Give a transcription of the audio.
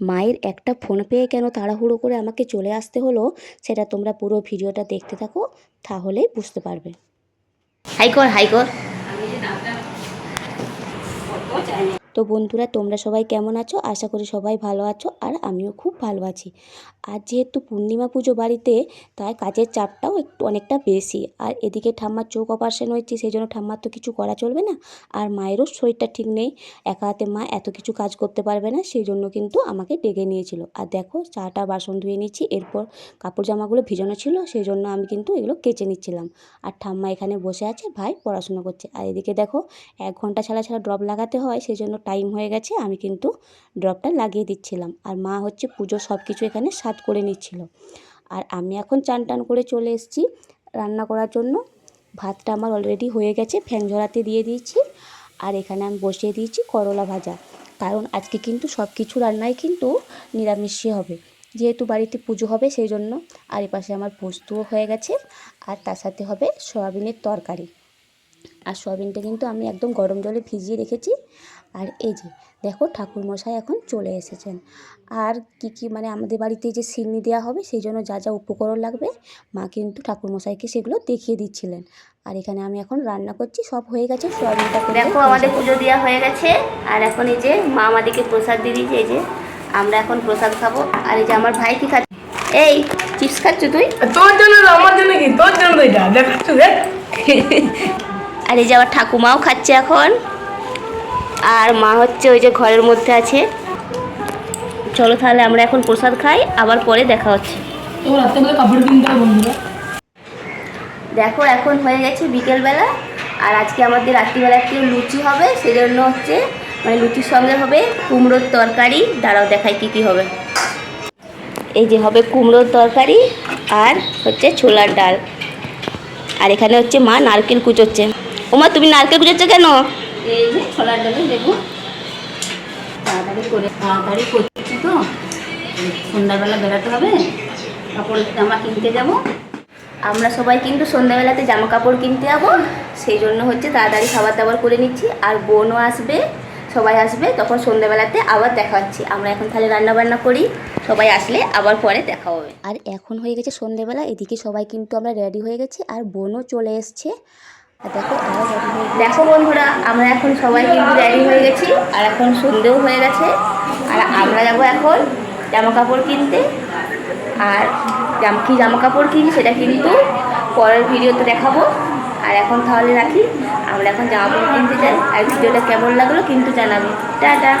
মায়ের একটা ফোন পেয়ে কেন তাড়াহুড়ো করে আমাকে চলে আসতে হলো সেটা তোমরা পুরো ভিডিওটা দেখতে থাকো তাহলেই বুঝতে পারবে। হাই কর হাই কর। তো বন্ধুরা, তোমরা সবাই কেমন আছো? আশা করি সবাই ভালো আছো আর আমিও খুব ভালো আছি। আর যেহেতু পূর্ণিমা পুজো বাড়িতে, তাই কাজের চাপটাও একটু অনেকটা বেশি। আর এদিকে ঠাম্মার চোখ অপারেশন হয়েছে, সেই জন্য ঠাম্মার তো কিছু করা চলবে না। আর মায়েরও শরীরটা ঠিক নেই। একা হাতে মা এত কিছু কাজ করতে পারবে না, সেই জন্য কিন্তু আমাকে ডেকে নিয়েছিল। আর দেখো, চাটা বাসন ধুয়ে নিচ্ছি এরপর কাপড় জামাগুলো ভিজানো ছিল, সেই জন্য আমি কিন্তু এগুলো কেচে নিচ্ছিলাম। আর ঠাম্মা এখানে বসে আছে, ভাই পড়াশোনা করছে। আর এদিকে দেখো, এক ঘণ্টা ছাড়া ছাড়া ড্রপ লাগাতে হয়, সেই জন্য টাইম হয়ে গেছে, আমি কিন্তু ড্রপটা লাগিয়ে দিচ্ছিলাম। আর মা হচ্ছে পুজো সব কিছু এখানে সাত করে নিচ্ছিল। আর আমি এখন চান টান করে চলে এসেছি রান্না করার জন্য। ভাতটা আমার অলরেডি হয়ে গেছে, ফ্যান ঝরাতে দিয়ে দিয়েছি। আর এখানে আমি বসিয়ে দিয়েছি করলা ভাজা। কারণ আজকে কিন্তু সব কিছু রান্নাই কিন্তু নিরামিষই হবে। যেহেতু বাড়িতে পুজো হবে সেই জন্য, আর এপাশে আমার পোস্তও হয়ে গেছে। আর তার সাথে হবে সয়াবিনের তরকারি। আর সয়াবিনটা কিন্তু আমি একদম গরম জলে ভিজিয়ে রেখেছি। আর এই যে দেখো ঠাকুরমশাই এখন চলে এসেছেন। আর কি কি মানে আমাদের বাড়িতে যে সিন্নি দেওয়া হবে সেই জন্য যা যা উপকরণ লাগবে মা কিন্তু ঠাকুরমশাইকে সেগুলো দেখিয়ে দিচ্ছিলেন। আর এখানে আমি এখন রান্না করছি সব হয়ে গেছে সয়াবিনটা করে দেখো আমাদের পুজো দেওয়া হয়ে গেছে। আর এখন এই যে মা আমাদেরকে প্রসাদ দিয়ে দিয়েছে এই যে আমরা এখন প্রসাদ খাব। আর এই যে আমার ভাই কি খাচ্ছে? এই চিপস খাচ্ছ তুই? তোর জন্য আমার জন্য কি? তোর জন্য দেখাচ্ছ দেখ। আর এই যে আমার ঠাকুমাও খাচ্ছে এখন। আর মা হচ্ছে ওই যে ঘরের মধ্যে আছে। চলো তাহলে আমরা এখন প্রসাদ খাই আবার পরে দেখা হচ্ছে। দেখো এখন হয়ে গেছে বিকেলবেলা আর আজকে আমাদের রাত্রিবেলা একটু লুচি হবে সেজন্য হচ্ছে মানে লুচির সঙ্গে হবে কুমড়োর তরকারি। দাঁড়াও দেখাই কি কি হবে। এই যে হবে কুমড়োর তরকারি আর হচ্ছে ছোলার ডাল। আর এখানে হচ্ছে মা নারকেল কুচোচ্ছে। ওমা তুমি নারকেল কুচোচ্ছ কেন? এই যে ছোলার ডালে দেখুন তাড়াতাড়ি করে তাড়াতাড়ি করছি তো। সন্ধ্যাবেলা বেরোতে হবে। কাপড় জামা কিনতে যাব। আমরা সবাই কিন্তু সন্ধ্যাবেলাতে জামা কাপড় কিনতে যাব। সেই জন্য হচ্ছে তাড়াতাড়ি খাবার দাবার করে নিচ্ছি। আর বোনও আসবে। সবাই আসবে। তখন সন্ধ্যাবেলাতে আবার দেখা হচ্ছে। আমরা এখন তাহলে রান্নাবান্না করি। সবাই আসলে আবার পরে দেখা হবে। আর এখন হয়ে গেছে সন্ধেবেলা এদিকে সবাই কিন্তু আমরা রেডি হয়ে গেছি। আর বোনও চলে এসছে। দেখো বন্ধুরা, আমরা এখন সবাই কিন্তু রেডি হয়ে গেছি, আর এখন সন্ধেও হয়ে গেছে, আর আমরা যাব এখন জামা কাপড় কিনতে, আর কি জামা কাপড় কিনি সেটা কিন্তু পরের ভিডিওতে দেখাবো। আর এখন তাহলে রাখি, আমরা এখন জামা কাপড় কিনতে যাই, আর ভিডিওটা কেমন লাগল কিন্তু জানাবে। টাটা!